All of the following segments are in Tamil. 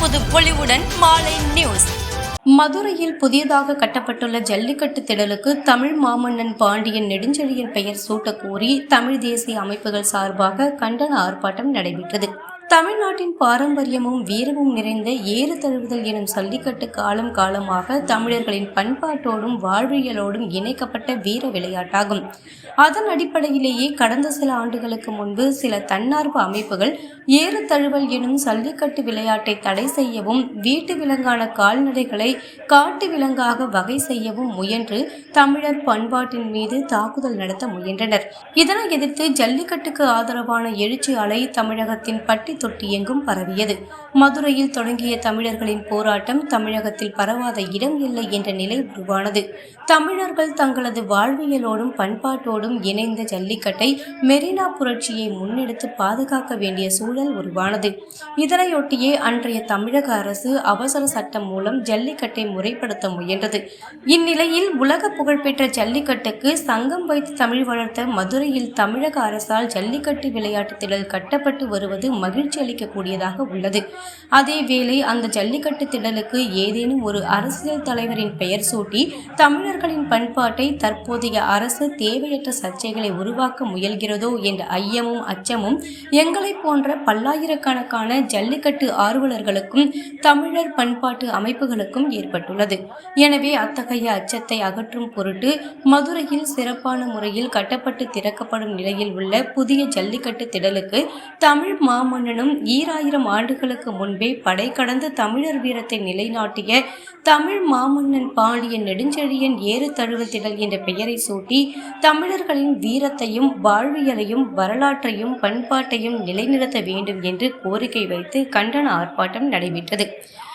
புது பொலிவுடன் மாலை நியூஸ். மதுரையில் புதியதாக கட்டப்பட்டுள்ள ஜல்லிக்கட்டு திடலுக்கு தமிழ் மாமன்னன் பாண்டியன் நெடுஞ்செழியன் பெயர் சூட்டக்கோரி தமிழ் தேசிய அமைப்புகள் சார்பாக கண்டன ஆர்ப்பாட்டம் நடைபெற்றது. தமிழ்நாட்டின் பாரம்பரியமும் வீரமும் நிறைந்த ஏறு தழுவுதல் எனும் சல்லிக்கட்டு காலம் காலமாக தமிழர்களின் பண்பாட்டோடும் வாழ்வியலோடும் இணைக்கப்பட்ட வீர விளையாட்டாகும். அதன் அடிப்படையிலேயே கடந்த சில ஆண்டுகளுக்கு முன்பு சில தன்னார்வ அமைப்புகள் ஏறு தழுவல் எனும் சல்லிக்கட்டு விளையாட்டை தடை செய்யவும் வீட்டு விலங்கான கால்நடைகளை காட்டு விலங்காக வகை செய்யவும் முயன்று தமிழர் பண்பாட்டின் மீது தாக்குதல் நடத்த முயன்றனர். இதனை எதிர்த்து ஜல்லிக்கட்டுக்கு ஆதரவான எழுச்சி அலை தமிழகத்தின் பட்டி தொட்டி எங்கும் பரவியது. மதுரையில் தொடங்கிய தமிழர்களின் போராட்டம் தமிழகத்தில் பரவாத இடம் இல்லை என்ற நிலை உருவானது. தமிழர்கள் தங்களது வாழ்வியலோடும் பண்பாட்டோடும் இணைந்த ஜல்லிக்கட்டை மெரினா புரட்சியை முன்னெடுத்து பாதுகாக்க வேண்டிய சூழல் உருவானது. இதனையொட்டியே அன்றைய தமிழக அரசு அவசர சட்டம் மூலம் ஜல்லிக்கட்டை முறைப்படுத்த முயன்றது. இந்நிலையில் உலக புகழ்பெற்ற ஜல்லிக்கட்டுக்கு சங்கம் வைத்து தமிழ் வளர்த்த மதுரையில் தமிழக அரசால் ஜல்லிக்கட்டு விளையாட்டு திடல் கட்டப்பட்டு வருவது மகிழ்ச்சி அளிக்கக்கூடியதாக உள்ளது. அதேவேளை அந்த ஜல்லிக்கட்டு திடலுக்கு ஏதேனும் ஒரு அரசியல் தலைவரின் பெயர் சூட்டி தமிழர்களின் பண்பாட்டை தற்போதைய அரசு தேவையற்ற சர்ச்சைகளை உருவாக்க முயல்கிறதோ என்ற ஐயமும் அச்சமும் எங்களை போன்ற பல்லாயிரக்கணக்கான ஜல்லிக்கட்டு ஆர்வலர்களுக்கும் தமிழர் பண்பாட்டு அமைப்புகளுக்கும் ஏற்பட்டுள்ளது. எனவே அத்தகைய அச்சத்தை அகற்றும் பொருட்டு மதுரையில் சிறப்பான முறையில் கட்டப்பட்டு திறக்கப்படும் நிலையில் உள்ள புதிய ஜல்லிக்கட்டு திடலுக்கு தமிழ் மாமன்னனும் ஈராயிரம் ஆண்டுகளுக்கு முன்பே படை கடந்து தமிழர் வீரத்தை நிலைநாட்டிய தமிழ் மாமன்னன் பாண்டிய நெடுஞ்செழியன் ஏறு தழுவத்திடல் என்ற பெயரை சூட்டி தமிழர்களின் வீரத்தையும் வாழ்வியலையும் வரலாற்றையும் பண்பாட்டையும் நிலைநிறுத்த வேண்டும் என்று கோரிக்கை வைத்து கண்டன ஆர்ப்பாட்டம் நடைபெற்றது.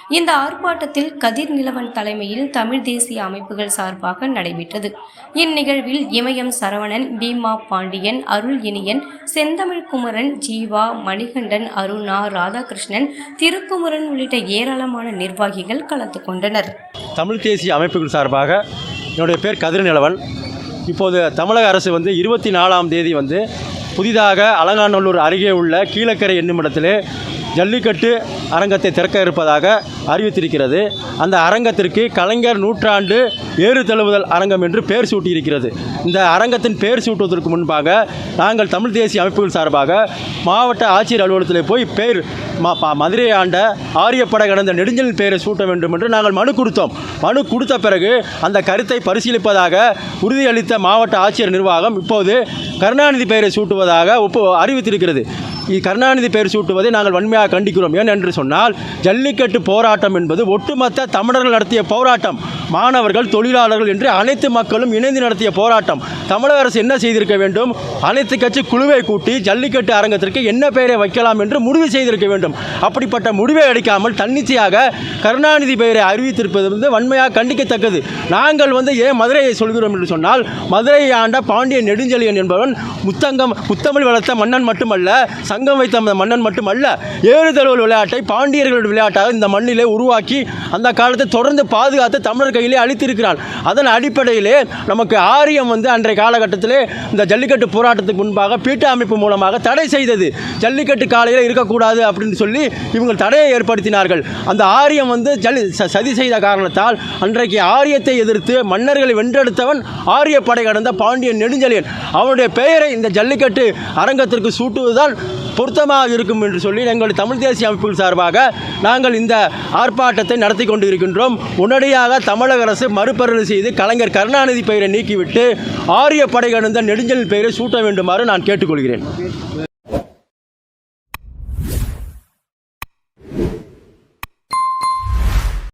இந்த ஆர்ப்பாட்டத்தில் கதிர் நிலவன் தலைமையில் தமிழ் தேசிய அமைப்புகள் சார்பாக நடைபெற்றது. இந்நிகழ்வில் இமயம் சரவணன் பீமா பாண்டியன் அருள் இனியன் செந்தமிழ் குமரன் ஜீவா மணிகண்டன் அருணா ராதாகிருஷ்ணன் திருக்குமரன் உள்ளிட்ட ஏராளமான நிர்வாகிகள் கலந்து கொண்டனர். தமிழ் தேசிய அமைப்புகள் சார்பாக என்னுடைய பேர் கதிர்நிலவன் இப்போது தமிழக அரசு வந்து இருபத்தி நாலாம் தேதி வந்து புதிதாக அலங்காநல்லூர் அருகே உள்ள கீழக்கரை என்னுமிடத்திலே ஜல்லிக்கட்டு அரங்கத்தை திறக்க இருப்பதாக அறிவித்திருக்கிறது. அந்த அரங்கத்திற்கு கலைஞர் நூற்றாண்டு ஏறு தழுவுதல் அரங்கம் என்று பெயர் சூட்டியிருக்கிறது. இந்த அரங்கத்தின் பெயர் சூட்டுவதற்கு முன்பாக நாங்கள் தமிழ் தேசிய அமைப்புகள் சார்பாக மாவட்ட ஆட்சியர் அலுவலகத்தில் போய் பெயர் மதுரை ஆண்ட ஆரியப்படை கடந்த நெடுஞ்சல் பெயரை சூட்ட வேண்டும் என்று நாங்கள் மனு கொடுத்தோம். மனு கொடுத்த பிறகு அந்த கருத்தை பரிசீலிப்பதாக உறுதியளித்த மாவட்ட ஆட்சியர் நிர்வாகம் இப்போது கருணாநிதி பெயரை சூட்டுவதாக ஒப்பு அறிவித்திருக்கிறது. இ- கருணாநிதி பெயர் சூட்டுவதை நாங்கள் வன்மையாக கண்டிக்கிறோம். ஏன் என்று சொன்னால் ஜல்லிக்கட்டு போராட்டம் என்பது ஒட்டுமொத்த தமிழர்கள் நடத்திய போராட்டம். மாணவர்கள் தொழிலாளர்கள் என்று அனைத்து மக்களும் இணைந்து நடத்திய போராட்டம். தமிழக அரசு என்ன செய்திருக்க வேண்டும்? அனைத்து கட்சி குழுவை கூட்டி ஜல்லிக்கட்டு அரங்கத்திற்கு என்ன பெயரை வைக்கலாம் என்று முடிவு செய்திருக்க வேண்டும். அப்படிப்பட்ட முடிவை எடுக்காமல் தன்னிச்சையாக கருணாநிதி பெயரை அறிவித்திருப்பது வந்து வன்மையாக கண்டிக்கத்தக்கது. நாங்கள் வந்து ஏன் மதுரையை சொல்கிறோம் என்று சொன்னால் மதுரையை ஆண்ட பாண்டிய நெடுஞ்செழியன் என்பவன் முத்தங்கம் முத்தமிழ் வளர்த்த மன்னன் மட்டுமல்ல சங்கம் வைத்த மன்னன் மட்டுமல்ல ஏறுதழுவல் விளையாட்டை பாண்டியர்களுடைய விளையாட்டாக இந்த மண்ணிலே உருவாக்கி அந்த காலத்தை தொடர்ந்து பாதுகாத்து தமிழர் கையிலே அளித்திருக்கிறான் அதன் அடிப்படையிலே நமக்கு ஆரியம் வந்து அன்றைய காலகட்டத்திலே இந்த ஜல்லிக்கட்டு போராட்டத்துக்கு முன்பாக பீட்ட அமைப்பு மூலமாக தடை செய்தது. ஜல்லிக்கட்டு காலையில் இருக்கக்கூடாது அப்படின்னு சொல்லி இவங்க தடையை ஏற்படுத்தினார்கள். அந்த ஆரியம் வந்து ஜல்லி ச- சதி செய்த காரணத்தால் அன்றைக்கு ஆரியத்தை எதிர்த்து மன்னர்களை வென்றெடுத்தவன் ஆரிய படை கடந்த பாண்டியன் நெடுஞ்செழியன். அவனுடைய பெயரை இந்த ஜல்லிக்கட்டு அரங்கத்திற்கு சூட்டுவதுதான் பொருத்தமாக இருக்கும் என்று சொல்லி எங்கள் தமிழ் தேசிய அமைப்புகள் சார்பாக நாங்கள் இந்த ஆர்ப்பாட்டத்தை நடத்தி கொண்டு இருக்கின்றோம் உடனடியாக தமிழக அரசு மறுபரிசீலனை செய்து கலைஞர் கருணாநிதி பெயரை நீக்கிவிட்டு ஆரிய படை கடந்த பெயரை சூட்ட வேண்டுமாறு நான் கேட்டுக்கொள்கிறேன்.